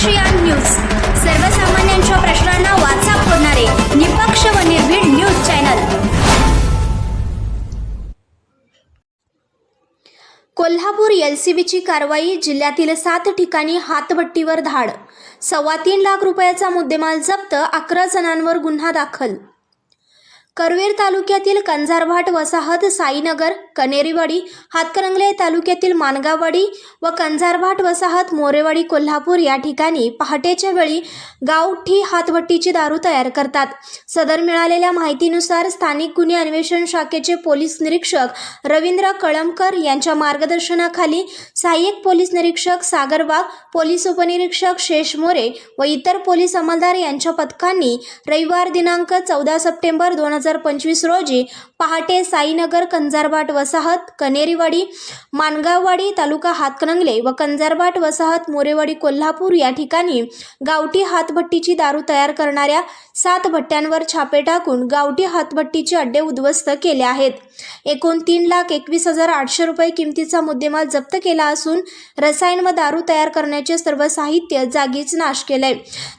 ASEAN news. सर्वसामान्यांच्या प्रश्नांना वाचा फोडणारे निपक्ष व निर्भीड न्यूज चॅनल. कोल्हापूर एलसीबीची कारवाई जिल्ह्यातील सात ठिकाणी हातभट्टीवर धाड. सव्वा तीन लाख रुपयाचा मुद्देमाल जप्त अकरा जणांवर गुन्हा दाखल. करवीर तालुक्यातील कंझारभाट वसाहत साईनगर कनेरीवाडी हातकणंगले तालुक्यातील मानगावाडी व कंझारभाट वसाहत मोरेवाडी कोल्हापूर या ठिकाणी पहाटेच्या वेळी गावठी हातभट्टीची दारू तयार करतात. सदर मिळालेल्या माहितीनुसार स्थानिक गुन्हे अन्वेषण शाखेचे पोलीस निरीक्षक रवींद्र कळमकर यांच्या मार्गदर्शनाखाली सहाय्यक पोलीस निरीक्षक सागर वाघ पोलीस उपनिरीक्षक शेष मोरे व इतर पोलीस अंमलदार यांच्या पथकांनी रविवार दिनांक चौदा सप्टेंबर दोन हजार पंचवीस रोजी पहाटे साईनगर कंजारबाट वसाहत कनेरीवाडी मानगाववाडी तालुका हातकणंगले व कंजारबाट वसाहत मोरेवाडी कोल्हापूर या ठिकाणी गावठी हातभट्टीची दारू तयार करणाऱ्या सात भट्ट्यांवर छापे टाकून गावठी हातभट्टीचे अड्डे उद्ध्वस्त केले आहेत. एकूण तीन लाख एकवीस हजार आठशे रुपये किमतीचा मुद्देमाल जप्त केला असून रसायन व दारू तयार करण्याचे सर्व साहित्य जागीच नाश केलंय.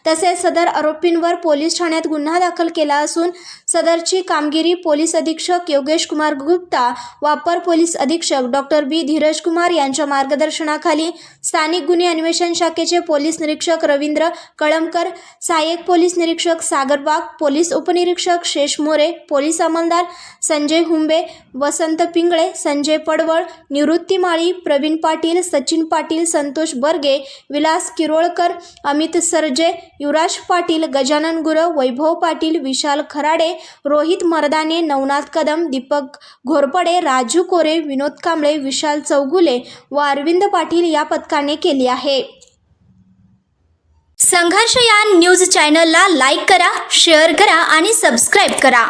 तसेच सदर आरोपींवर पोलीस ठाण्यात गुन्हा दाखल केला असून सदरची कामगिरी पोलीस अधीक्षक योगेश कुमार गुप्ता वापर पोलीस अधीक्षक डॉक्टर बी धीरज कुमार यांच्या मार्गदर्शनाखाली स्थानिक गुन्हे अन्वेषण शाखेचे पोलीस निरीक्षक रवींद्र कळमकर सहाय्यक पोलीस निरीक्षक सागर वाघ पोलीस उपनिरीक्षक शेष मोरे पोलीस अंमलदार संजय हुंबे वसंत पिंगळे संजय पडवळ निवृत्ती माळी प्रवीण पाटील सचिन पाटील संतोष बर्गे विलास किरोळकर अमित सरजे युवराज पाटील गजानन गुरव वैभव पाटील विशाल खराडे रोहित रोहित मर्दाने नवनाथ कदम दीपक घोरपडे राजू कोरे विनोद कांबळे विशाल चौगुले व अरविंद पाटील या पथकाने केली आहे. संघर्ष या न्यूज चॅनलला लाईक करा शेअर करा आणि सबस्क्राईब करा.